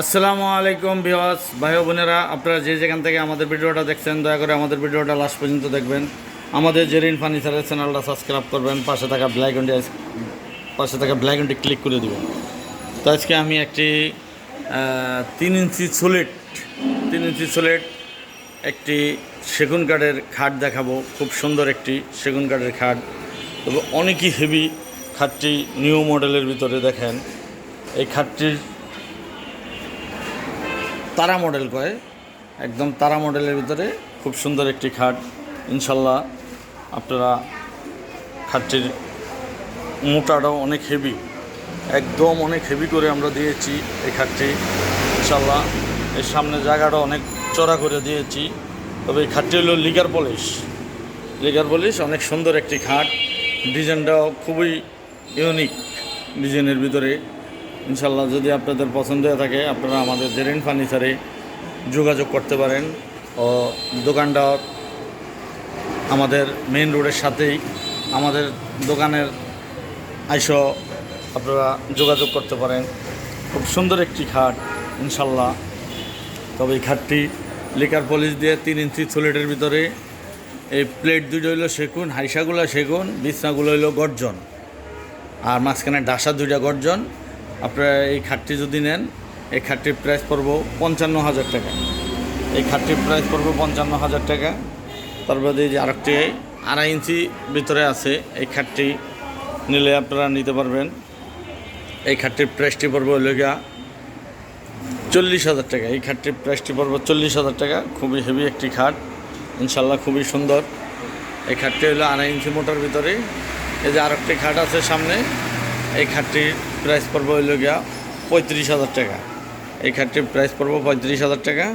আসসালামু আলাইকুম বিওয়াস ভাই বোনেরা, আপনারা যে যেখান থেকে আমাদের ভিডিওটা দেখছেন, দয়া করে আমাদের ভিডিওটা লাস্ট পর্যন্ত দেখবেন। আমাদের জেরিন ফার্নিচারের চ্যানেলটা সাবস্ক্রাইব করবেন, পাশে থাকা ব্ল্যাক ঘন্টি পাশে থাকা ব্ল্যাক ঘন্টি ক্লিক করে দেবেন। তো আজকে আমি একটি তিন ইঞ্চি সোলেট তিন ইঞ্চি সোলেট একটি সেগুন কাঠের খাট দেখাবো। খুব সুন্দর একটি সেগুন কাঠের খাট। তবে অনেকই হেভি খাটটি নিউ মডেলের ভিতরে দেখেন। এই খাটটির তারা মডেল কয় একদম তারা মডেলের ভিতরে খুব সুন্দর একটি খাট। ইনশাল্লাহ আপনারা খাটটির মোটাটাও অনেক হেভি একদম অনেক হেভি করে আমরা দিয়েছি এই খাটটি। ইনশাল্লাহ এর সামনে জায়গাটা অনেক চড়া করে দিয়েছি। তবে এই খাটটি হলো লিগার পলিশ লিগার পলিশ অনেক সুন্দর একটি খাট। ডিজাইনটাও খুবই ইউনিক ডিজাইনের ভিতরে ইনশাল্লাহ যদি আপনাদের পছন্দ হয়ে থাকে, আপনারা আমাদের জেরেন ফার্নিচারে যোগাযোগ করতে পারেন ও দোকানটা আমাদের মেন রোডের সাথেই আমাদের দোকানের আইসো আপনারা যোগাযোগ করতে পারেন। খুব সুন্দর একটি খাট ইনশাল্লাহ। তবে এই খাটটি লিকার পলিশ দিয়ে তিন ইঞ্চি সোলেটের ভিতরে এই প্লেট দুটো হইল সেগুন, হাইসাগুলো সেগুন, বিছনাগুলো হইল গর্জন। আর মাঝখানে ডাসা দুইটা গর্জন। আপনারা এই খাটটি যদি নেন, এই খাটটির প্রাইস পড়ব পঞ্চান্ন হাজার টাকা। এই খাটটির প্রাইস পড়ব পঞ্চান্ন হাজার টাকা তারপরে এই যে আরেকটি আড়াই ইঞ্চি ভিতরে আছে, এই খাটটি নিলে আপনারা নিতে পারবেন। এই খাটটির প্রাইসটি পড়ব গিয়া চল্লিশ হাজার টাকা। এই খাটটির প্রাইসটি পড়ব চল্লিশ হাজার টাকা। খুবই হেভি একটি খাট। ইনশাল্লাহ খুবই সুন্দর। এই খাটটি হলো আড়াই ইঞ্চি মোটার ভিতরে। এই যে আরেকটি খাট আছে সামনে, এই খাটটির প্রাইস পড়ব হইল গিয়া পঁয়ত্রিশ হাজার টাকা। এই খাটটির প্রাইস পড়ব পঁয়ত্রিশ হাজার টাকা।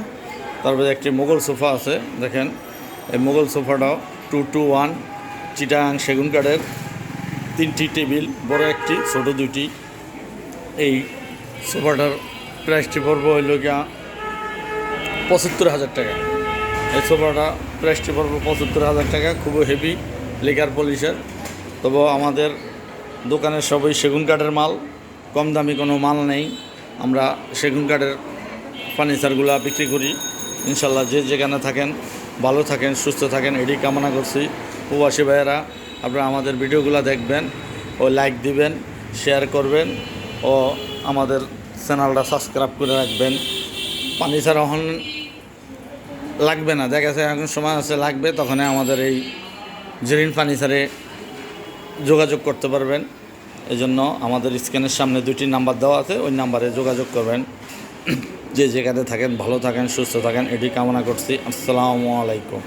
তারপরে একটি মোগল সোফা আছে, দেখেন। এই মোগল সোফাটাও টু টু ওয়ান চিটাং সেগুন কাঠের তিনটি টেবিল, বড় একটি, ছোট দুটি। এই সোফাটার প্রাইসটি পড়ব হইল গিয়া পঁচাত্তর হাজার টাকা। এই সোফাটা প্রাইসটি পড়ব পঁচাত্তর হাজার টাকা, খুবই হেভি লেকার পলিশের তবু আমাদের দোকানের সবই সেগুন কাঠের মাল। কম দামি কোনো মাল নেই। আমরা সেগুন কাঠের ফার্নিচারগুলো বিক্রি করি। ইনশাল্লাহ যে যেখানে থাকেন, ভালো থাকেন, সুস্থ থাকেন, এটি কামনা করছি। প্রবাসী ভাইয়েরা, আপনারা আমাদের ভিডিওগুলো দেখবেন ও লাইক দিবেন শেয়ার করবেন ও আমাদের চ্যানেলটা সাবস্ক্রাইব করে রাখবেন। ছাড়া হন লাগবে না। দেখা যায় এখন সময় আছে, লাগবে তখন আমাদের এই জেরিন ফার্নিচারে যোগাযোগ করতে পারবেন। এই জন্য আমাদের স্ক্যানের সামনে দুটি নাম্বার দেওয়া আছে, ওই নাম্বারে যোগাযোগ করবেন। যে যেখানে থাকেন, ভালো থাকেন, সুস্থ থাকেন, এটি কামনা করছি। আসসালামু আলাইকুম।